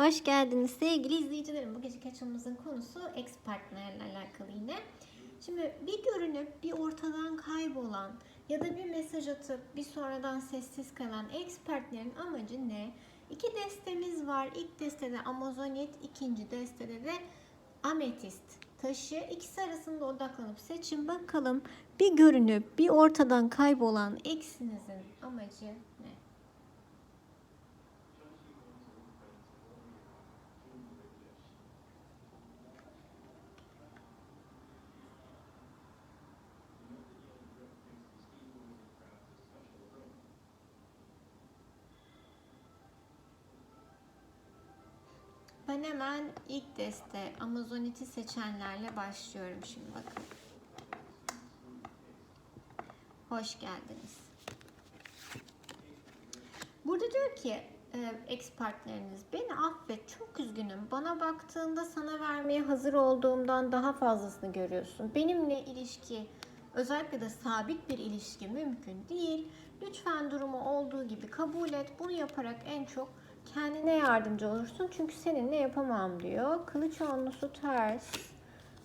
Hoş geldiniz sevgili izleyicilerim. Bu geceki açılımımızın konusu ex partnerle alakalı yine. Şimdi bir görünüp bir ortadan kaybolan ya da bir mesaj atıp bir sonradan sessiz kalan ex partnerin amacı ne? İki destemiz var. İlk destede Amazonit, ikinci destede de ametist taşı. İkisi arasında odaklanıp seçin bakalım bir görünüp bir ortadan kaybolan exinizin amacı ne? Ben hemen ilk deste Amazonit'i seçenlerle başlıyorum şimdi bakın. Hoş geldiniz. Burada diyor ki e, ex partneriniz beni affet çok üzgünüm. Bana baktığında sana vermeye hazır olduğumdan daha fazlasını görüyorsun. Benimle ilişki özellikle de sabit bir ilişki mümkün değil. Lütfen durumu olduğu gibi kabul et. Bunu yaparak en çok kendine yardımcı olursun. Çünkü seninle yapamam diyor. Kılıç onlusu ters.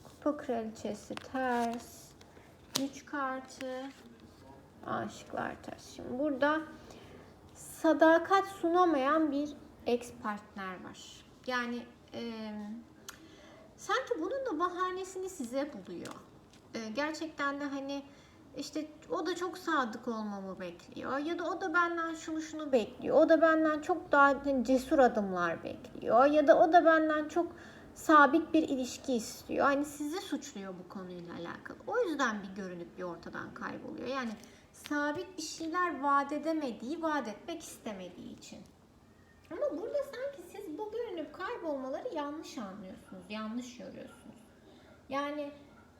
Kupa kraliçesi ters. Güç kartı. Aşıklar ters. Şimdi burada sadakat sunamayan bir ex partner var. Yani e, sanki bunun da bahanesini size buluyor. E, gerçekten de hani işte o da çok sadık olmamı bekliyor ya da o da benden şunu şunu bekliyor. O da benden çok daha hani cesur adımlar bekliyor ya da o da benden çok sabit bir ilişki istiyor. Hani sizi suçluyor bu konuyla alakalı. O yüzden bir görünüp bir ortadan kayboluyor. Yani sabit bir şeyler vaat edemediği, vaat etmek istemediği için. Ama burada sanki siz bu görünüp kaybolmaları yanlış anlıyorsunuz, yanlış görüyorsunuz. Yani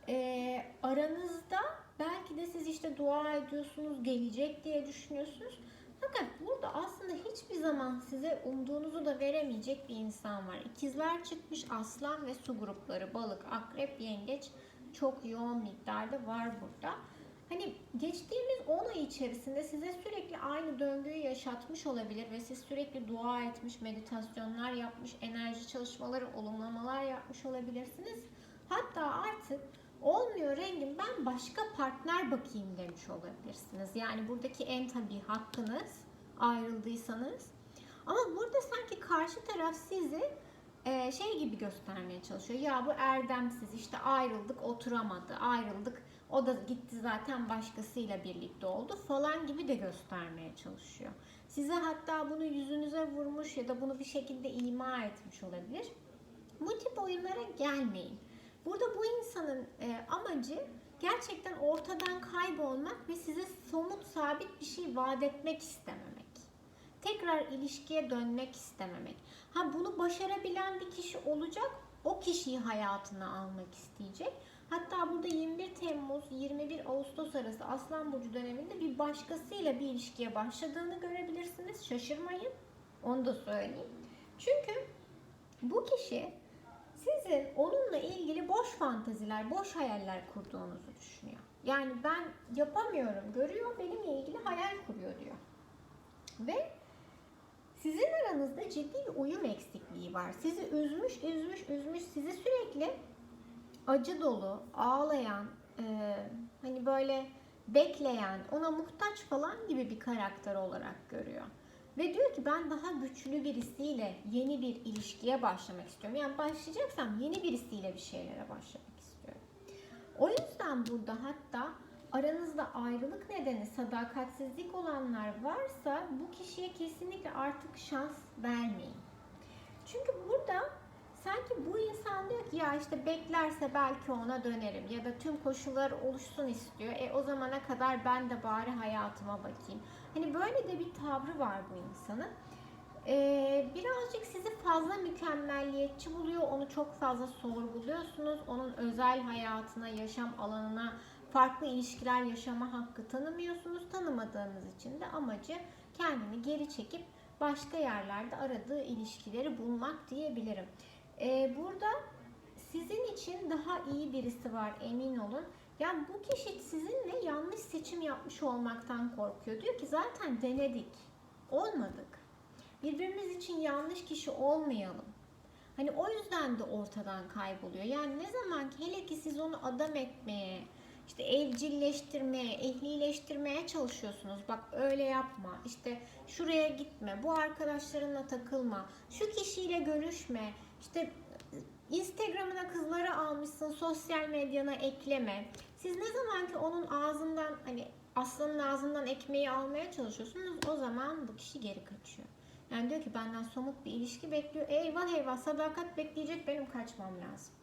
e, aranızda belki de siz işte dua ediyorsunuz, gelecek diye düşünüyorsunuz. Fakat burada aslında hiçbir zaman size umduğunuzu da veremeyecek bir insan var. İkizler çıkmış aslan ve su grupları, balık, akrep, yengeç çok yoğun miktarda var burada. Hani geçtiğimiz 10 ay içerisinde size sürekli aynı döngüyü yaşatmış olabilir ve siz sürekli dua etmiş, meditasyonlar yapmış, enerji çalışmaları, olumlamalar yapmış olabilirsiniz. Hatta artık olmuyor rengim ben başka partner bakayım demiş olabilirsiniz. Yani buradaki en tabii hakkınız ayrıldıysanız. Ama burada sanki karşı taraf sizi e, şey gibi göstermeye çalışıyor. Ya bu erdemsiz işte ayrıldık oturamadı ayrıldık o da gitti zaten başkasıyla birlikte oldu falan gibi de göstermeye çalışıyor. Size hatta bunu yüzünüze vurmuş ya da bunu bir şekilde ima etmiş olabilir. Bu tip oyunlara gelmeyin. Burada bu insanın e, amacı gerçekten ortadan kaybolmak ve size somut sabit bir şey vaat etmek istememek. Tekrar ilişkiye dönmek istememek. Ha bunu başarabilen bir kişi olacak. O kişiyi hayatına almak isteyecek. Hatta burada 21 Temmuz 21 Ağustos arası Aslan Burcu döneminde bir başkasıyla bir ilişkiye başladığını görebilirsiniz. Şaşırmayın. Onu da söyleyeyim. Çünkü bu kişi sizin onunla ilgili boş fantaziler, boş hayaller kurduğunuzu düşünüyor. Yani ben yapamıyorum, görüyor, benimle ilgili hayal kuruyor diyor. Ve sizin aranızda ciddi bir uyum eksikliği var. Sizi üzmüş, üzmüş, üzmüş, sizi sürekli acı dolu, ağlayan, e, hani böyle bekleyen, ona muhtaç falan gibi bir karakter olarak görüyor. Ve diyor ki ben daha güçlü birisiyle yeni bir ilişkiye başlamak istiyorum. Yani başlayacaksam yeni birisiyle bir şeylere başlamak istiyorum. O yüzden burada hatta aranızda ayrılık nedeni sadakatsizlik olanlar varsa bu kişiye kesinlikle artık şans vermeyin. Çünkü burada sanki bu insan diyor ki ya işte beklerse belki ona dönerim ya da tüm koşullar oluşsun istiyor. E o zamana kadar ben de bari hayatıma bakayım. Hani böyle de bir tavrı var bu insanın. Ee, birazcık sizi fazla mükemmelliyetçi buluyor. Onu çok fazla sorguluyorsunuz. Onun özel hayatına, yaşam alanına, farklı ilişkiler yaşama hakkı tanımıyorsunuz. Tanımadığınız için de amacı kendini geri çekip başka yerlerde aradığı ilişkileri bulmak diyebilirim. Ee, burada sizin için daha iyi birisi var emin olun. Yani bu kişi sizinle yanlış seçim yapmış olmaktan korkuyor. Diyor ki zaten denedik. Olmadık. birbirimiz için yanlış kişi olmayalım. Hani o yüzden de ortadan kayboluyor. Yani ne zaman ki hele ki siz onu adam etmeye, işte evcilleştirmeye, ehlileştirmeye çalışıyorsunuz. Bak öyle yapma. İşte şuraya gitme. Bu arkadaşlarınla takılma. Şu kişiyle görüşme. İşte Instagram'ına kızları almışsın. Sosyal medyana ekleme. Siz ne zaman ki onun ağzından hani aslanın ağzından ekmeği almaya çalışıyorsunuz o zaman bu kişi geri kaçıyor. Yani diyor ki benden somut bir ilişki bekliyor. Eyvah eyvah sadakat bekleyecek benim kaçmam lazım.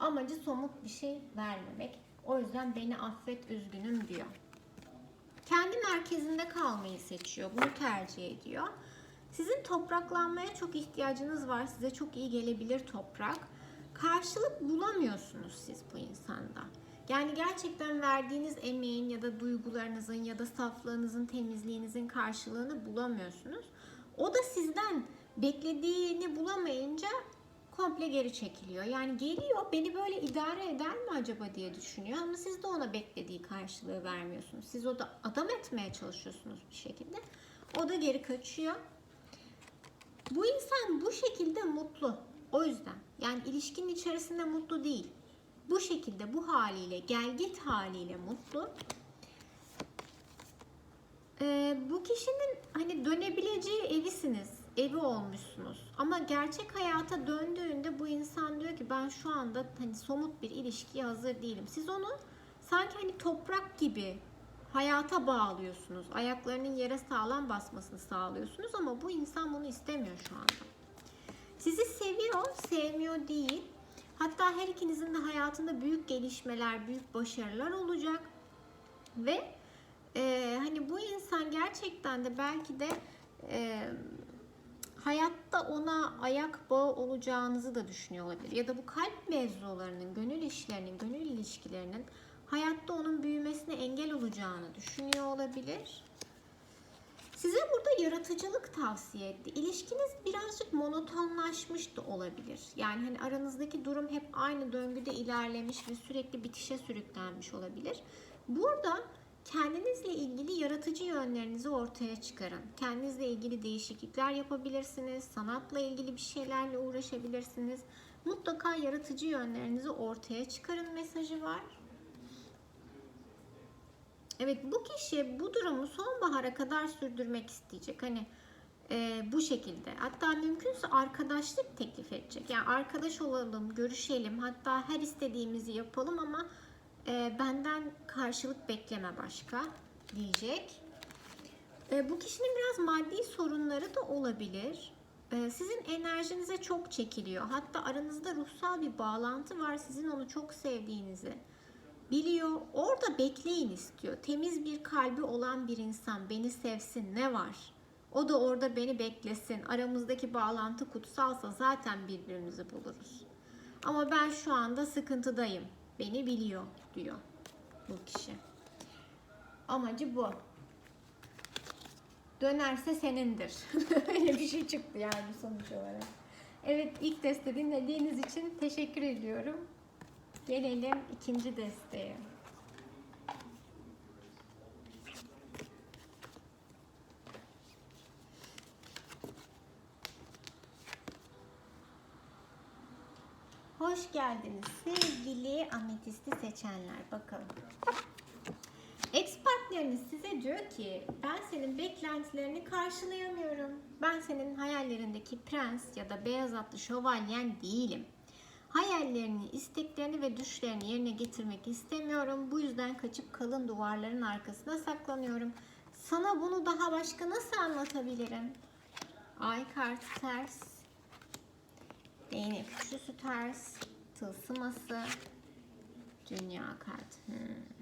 Amacı somut bir şey vermemek. O yüzden beni affet üzgünüm diyor. Kendi merkezinde kalmayı seçiyor. Bunu tercih ediyor. Sizin topraklanmaya çok ihtiyacınız var. Size çok iyi gelebilir toprak. Karşılık bulamıyorsunuz siz bu insanda. Yani gerçekten verdiğiniz emeğin ya da duygularınızın ya da saflığınızın, temizliğinizin karşılığını bulamıyorsunuz. O da sizden beklediğini bulamayınca komple geri çekiliyor. Yani geliyor beni böyle idare eder mi acaba diye düşünüyor ama siz de ona beklediği karşılığı vermiyorsunuz. Siz o da adam etmeye çalışıyorsunuz bir şekilde. O da geri kaçıyor. Bu insan bu şekilde mutlu. O yüzden yani ilişkinin içerisinde mutlu değil. Bu şekilde bu haliyle gel git haliyle mutlu. Ee, bu kişinin hani dönebileceği evisiniz, evi olmuşsunuz. Ama gerçek hayata döndüğünde bu insan diyor ki ben şu anda hani somut bir ilişkiye hazır değilim. Siz onu sanki hani toprak gibi hayata bağlıyorsunuz. Ayaklarının yere sağlam basmasını sağlıyorsunuz ama bu insan bunu istemiyor şu anda. Sizi seviyor, sevmiyor değil. Hatta her ikinizin de hayatında büyük gelişmeler, büyük başarılar olacak. Ve e, hani bu insan gerçekten de belki de e, hayatta ona ayak bağı olacağınızı da düşünüyor olabilir. Ya da bu kalp mevzularının, gönül işlerinin, gönül ilişkilerinin hayatta onun büyümesine engel olacağını düşünüyor olabilir. Size burada yaratıcılık tavsiye etti. İlişkiniz birazcık monotonlaşmış da olabilir. Yani hani aranızdaki durum hep aynı döngüde ilerlemiş ve sürekli bitişe sürüklenmiş olabilir. Burada kendinizle ilgili yaratıcı yönlerinizi ortaya çıkarın. Kendinizle ilgili değişiklikler yapabilirsiniz. Sanatla ilgili bir şeylerle uğraşabilirsiniz. Mutlaka yaratıcı yönlerinizi ortaya çıkarın mesajı var. Evet bu kişi bu durumu sonbahara kadar sürdürmek isteyecek. Hani e, bu şekilde. Hatta mümkünse arkadaşlık teklif edecek. Yani arkadaş olalım, görüşelim. Hatta her istediğimizi yapalım ama e, benden karşılık bekleme başka diyecek. E, bu kişinin biraz maddi sorunları da olabilir. E, sizin enerjinize çok çekiliyor. Hatta aranızda ruhsal bir bağlantı var. Sizin onu çok sevdiğinizi biliyor. Orada bekleyin istiyor. Temiz bir kalbi olan bir insan beni sevsin ne var? O da orada beni beklesin. Aramızdaki bağlantı kutsalsa zaten birbirimizi buluruz. Ama ben şu anda sıkıntıdayım. Beni biliyor diyor bu kişi. Amacı bu. Dönerse senindir. Öyle bir şey çıktı yani sonuç olarak. Evet ilk deste dinlediğiniz için teşekkür ediyorum. Gelelim ikinci desteğe. Hoş geldiniz sevgili ametisti seçenler. Bakalım. Ex partneriniz size diyor ki ben senin beklentilerini karşılayamıyorum. Ben senin hayallerindeki prens ya da beyaz atlı şövalyen değilim. Hayallerini, isteklerini ve düşlerini yerine getirmek istemiyorum. Bu yüzden kaçıp kalın duvarların arkasına saklanıyorum. Sana bunu daha başka nasıl anlatabilirim? Ay kartı ters. Değnek üçlüsü ters. Tılsıması. Dünya kartı. Hmm.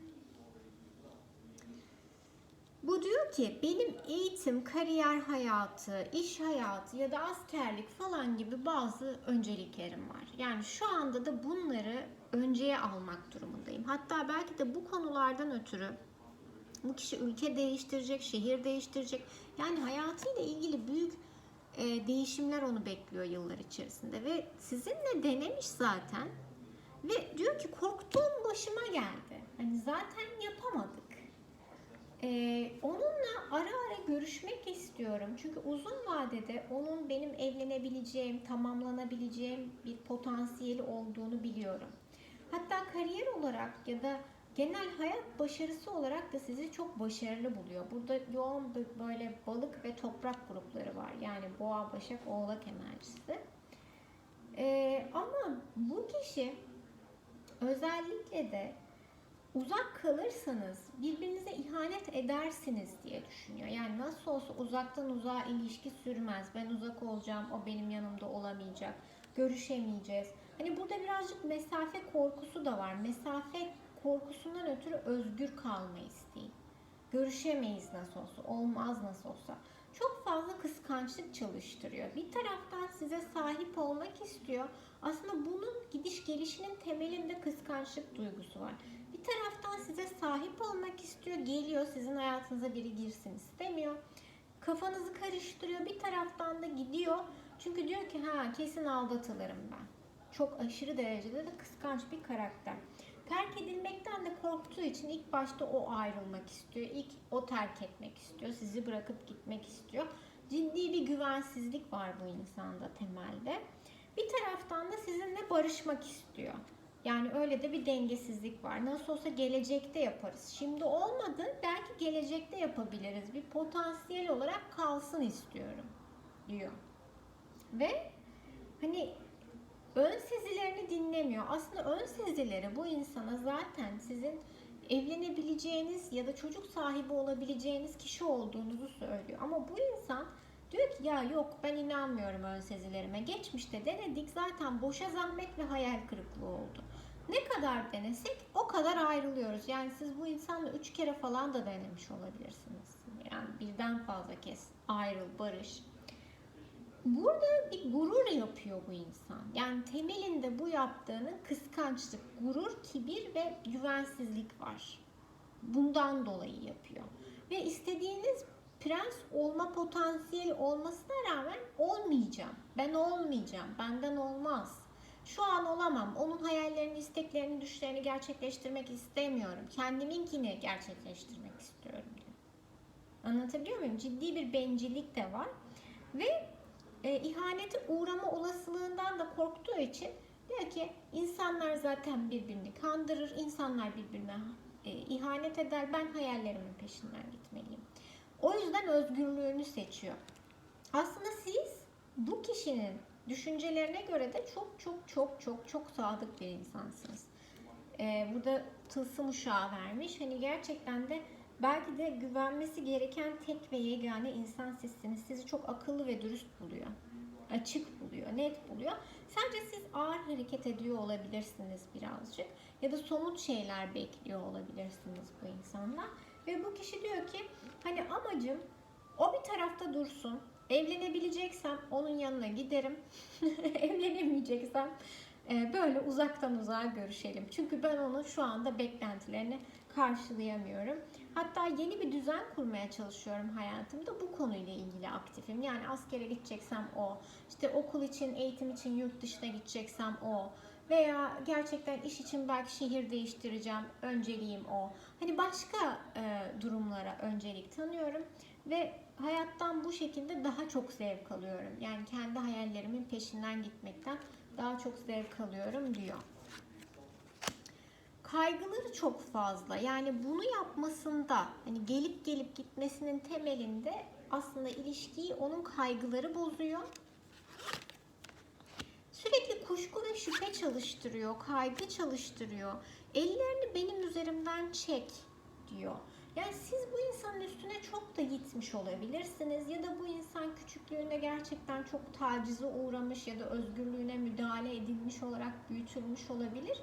Bu diyor ki benim eğitim, kariyer hayatı, iş hayatı ya da askerlik falan gibi bazı önceliklerim var. Yani şu anda da bunları önceye almak durumundayım. Hatta belki de bu konulardan ötürü bu kişi ülke değiştirecek, şehir değiştirecek. Yani hayatıyla ilgili büyük e, değişimler onu bekliyor yıllar içerisinde ve sizinle denemiş zaten ve diyor ki korktuğum başıma geldi. Hani zaten yapamadık. Ee, onunla ara ara görüşmek istiyorum. Çünkü uzun vadede onun benim evlenebileceğim, tamamlanabileceğim bir potansiyeli olduğunu biliyorum. Hatta kariyer olarak ya da genel hayat başarısı olarak da sizi çok başarılı buluyor. Burada yoğun böyle balık ve toprak grupları var. Yani boğa, başak, oğlak enerjisi. Ee, ama bu kişi özellikle de uzak kalırsanız birbirinize ihanet edersiniz diye düşünüyor. Yani nasıl olsa uzaktan uzağa ilişki sürmez. Ben uzak olacağım, o benim yanımda olamayacak. Görüşemeyeceğiz. Hani burada birazcık mesafe korkusu da var. Mesafe korkusundan ötürü özgür kalma isteği. Görüşemeyiz nasıl olsa, olmaz nasıl olsa. Çok fazla kıskançlık çalıştırıyor. Bir taraftan size sahip olmak istiyor. Aslında bunun gidiş gelişinin temelinde kıskançlık duygusu var. Sahip olmak istiyor, geliyor sizin hayatınıza biri girsin istemiyor. Kafanızı karıştırıyor. Bir taraftan da gidiyor. Çünkü diyor ki ha kesin aldatılırım ben. Çok aşırı derecede de kıskanç bir karakter. Terk edilmekten de korktuğu için ilk başta o ayrılmak istiyor. İlk o terk etmek istiyor. Sizi bırakıp gitmek istiyor. Ciddi bir güvensizlik var bu insanda temelde. Bir taraftan da sizinle barışmak istiyor. Yani öyle de bir dengesizlik var. Nasıl olsa gelecekte yaparız. Şimdi olmadı belki gelecekte yapabiliriz. Bir potansiyel olarak kalsın istiyorum diyor. Ve hani ön sezilerini dinlemiyor. Aslında ön sezileri bu insana zaten sizin evlenebileceğiniz ya da çocuk sahibi olabileceğiniz kişi olduğunuzu söylüyor. Ama bu insan diyor ki ya yok ben inanmıyorum ön sezilerime. Geçmişte denedik zaten boşa zahmet ve hayal kırıklığı oldu. Ne kadar denesek o kadar ayrılıyoruz. Yani siz bu insanla üç kere falan da denemiş olabilirsiniz. Yani birden fazla kez ayrıl, barış. Burada bir gurur yapıyor bu insan. Yani temelinde bu yaptığının kıskançlık, gurur, kibir ve güvensizlik var. Bundan dolayı yapıyor. Ve istediğiniz prens olma potansiyeli olmasına rağmen olmayacağım. Ben olmayacağım. Benden olmaz. Şu an olamam. Onun hayallerini, isteklerini, düşlerini gerçekleştirmek istemiyorum. Kendiminkini gerçekleştirmek istiyorum diyor. Anlatabiliyor muyum? Ciddi bir bencillik de var. Ve e, ihanete uğrama olasılığından da korktuğu için diyor ki insanlar zaten birbirini kandırır, insanlar birbirine e, ihanet eder. Ben hayallerimin peşinden gitmeliyim. O yüzden özgürlüğünü seçiyor. Aslında siz bu kişinin düşüncelerine göre de çok çok çok çok çok sadık bir insansınız. Ee, burada tılsım uşağı vermiş. Hani gerçekten de belki de güvenmesi gereken tek ve yegane insan sizsiniz. Sizi çok akıllı ve dürüst buluyor. Açık buluyor, net buluyor. Sadece siz ağır hareket ediyor olabilirsiniz birazcık. Ya da somut şeyler bekliyor olabilirsiniz bu insanla. Ve bu kişi diyor ki hani amacım o bir tarafta dursun. Evlenebileceksem onun yanına giderim. Evlenemeyeceksem e, böyle uzaktan uzağa görüşelim. Çünkü ben onun şu anda beklentilerini karşılayamıyorum. Hatta yeni bir düzen kurmaya çalışıyorum hayatımda. Bu konuyla ilgili aktifim. Yani askere gideceksem o, işte okul için, eğitim için yurt dışına gideceksem o veya gerçekten iş için belki şehir değiştireceğim, önceliğim o. Hani başka e, durumlara öncelik tanıyorum ve hayattan bu şekilde daha çok zevk alıyorum. Yani kendi hayallerimin peşinden gitmekten daha çok zevk alıyorum diyor. Kaygıları çok fazla. Yani bunu yapmasında hani gelip gelip gitmesinin temelinde aslında ilişkiyi onun kaygıları bozuyor. Sürekli kuşku ve şüphe çalıştırıyor, kaygı çalıştırıyor. Ellerini benim üzerimden çek diyor. Yani siz bu insanın üstüne çok da gitmiş olabilirsiniz ya da bu insan küçüklüğünde gerçekten çok tacize uğramış ya da özgürlüğüne müdahale edilmiş olarak büyütülmüş olabilir.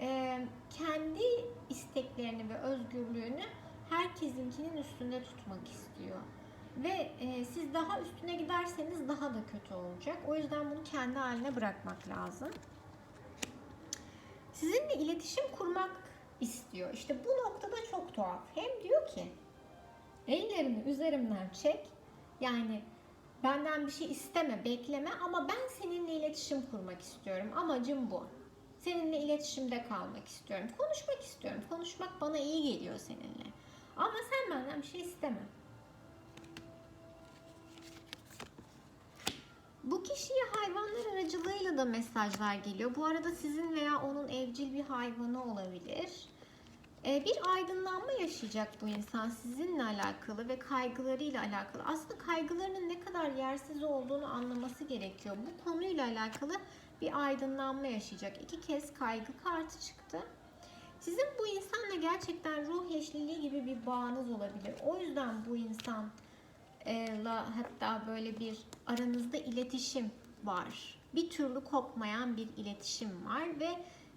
Ee, kendi isteklerini ve özgürlüğünü herkesinkinin üstünde tutmak istiyor. Ve e, siz daha üstüne giderseniz daha da kötü olacak. O yüzden bunu kendi haline bırakmak lazım. Sizinle iletişim kurmak istiyor. İşte bu noktada çok tuhaf. Hem diyor ki ellerini üzerimden çek. Yani benden bir şey isteme, bekleme ama ben seninle iletişim kurmak istiyorum. Amacım bu. Seninle iletişimde kalmak istiyorum. Konuşmak istiyorum. Konuşmak bana iyi geliyor seninle. Ama sen benden bir şey isteme. Bu kişiye hayvanlar aracılığıyla da mesajlar geliyor. Bu arada sizin veya onun evcil bir hayvanı olabilir. Ee, bir aydınlanma yaşayacak bu insan sizinle alakalı ve kaygılarıyla alakalı. Aslında kaygılarının ne kadar yersiz olduğunu anlaması gerekiyor. Bu konuyla alakalı bir aydınlanma yaşayacak. İki kez kaygı kartı çıktı. Sizin bu insanla gerçekten ruh eşliliği gibi bir bağınız olabilir. O yüzden bu insan la hatta böyle bir aranızda iletişim var. Bir türlü kopmayan bir iletişim var ve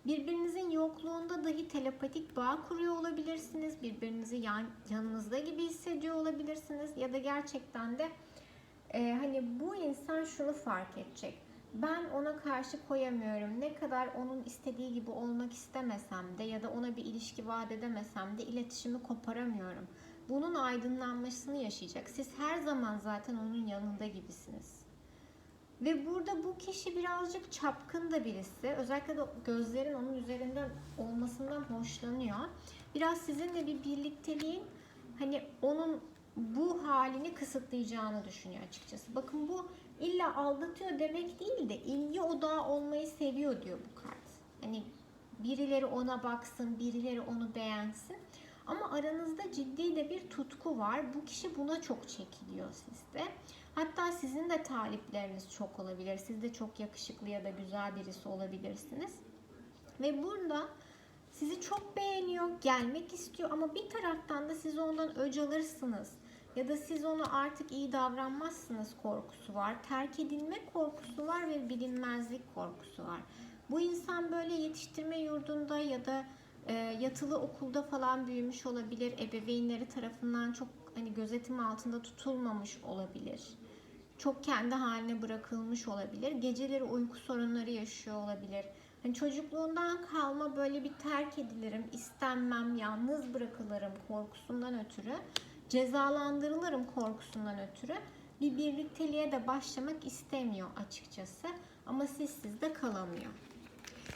birbirinizin yokluğunda dahi telepatik bağ kuruyor olabilirsiniz. Birbirinizi yan, yanınızda gibi hissediyor olabilirsiniz ya da gerçekten de e, hani bu insan şunu fark edecek. Ben ona karşı koyamıyorum. Ne kadar onun istediği gibi olmak istemesem de ya da ona bir ilişki vaat edemesem de iletişimi koparamıyorum. Bunun aydınlanmasını yaşayacak. Siz her zaman zaten onun yanında gibisiniz. Ve burada bu kişi birazcık çapkın da birisi. Özellikle de gözlerin onun üzerinden olmasından hoşlanıyor. Biraz sizinle bir birlikteliğin hani onun bu halini kısıtlayacağını düşünüyor açıkçası. Bakın bu illa aldatıyor demek değil de ilgi odağı olmayı seviyor diyor bu kart. Hani birileri ona baksın, birileri onu beğensin. Ama aranızda ciddi de bir tutku var. Bu kişi buna çok çekiliyor sizde. Hatta sizin de talipleriniz çok olabilir. Siz de çok yakışıklı ya da güzel birisi olabilirsiniz. Ve burada sizi çok beğeniyor, gelmek istiyor ama bir taraftan da siz ondan öc alırsınız. Ya da siz ona artık iyi davranmazsınız korkusu var. Terk edilme korkusu var ve bilinmezlik korkusu var. Bu insan böyle yetiştirme yurdunda ya da yatılı okulda falan büyümüş olabilir. Ebeveynleri tarafından çok hani gözetim altında tutulmamış olabilir. Çok kendi haline bırakılmış olabilir. Geceleri uyku sorunları yaşıyor olabilir. Hani çocukluğundan kalma böyle bir terk edilirim, istenmem, yalnız bırakılırım korkusundan ötürü, cezalandırılırım korkusundan ötürü bir birlikteliğe de başlamak istemiyor açıkçası. Ama sizsiz de kalamıyor.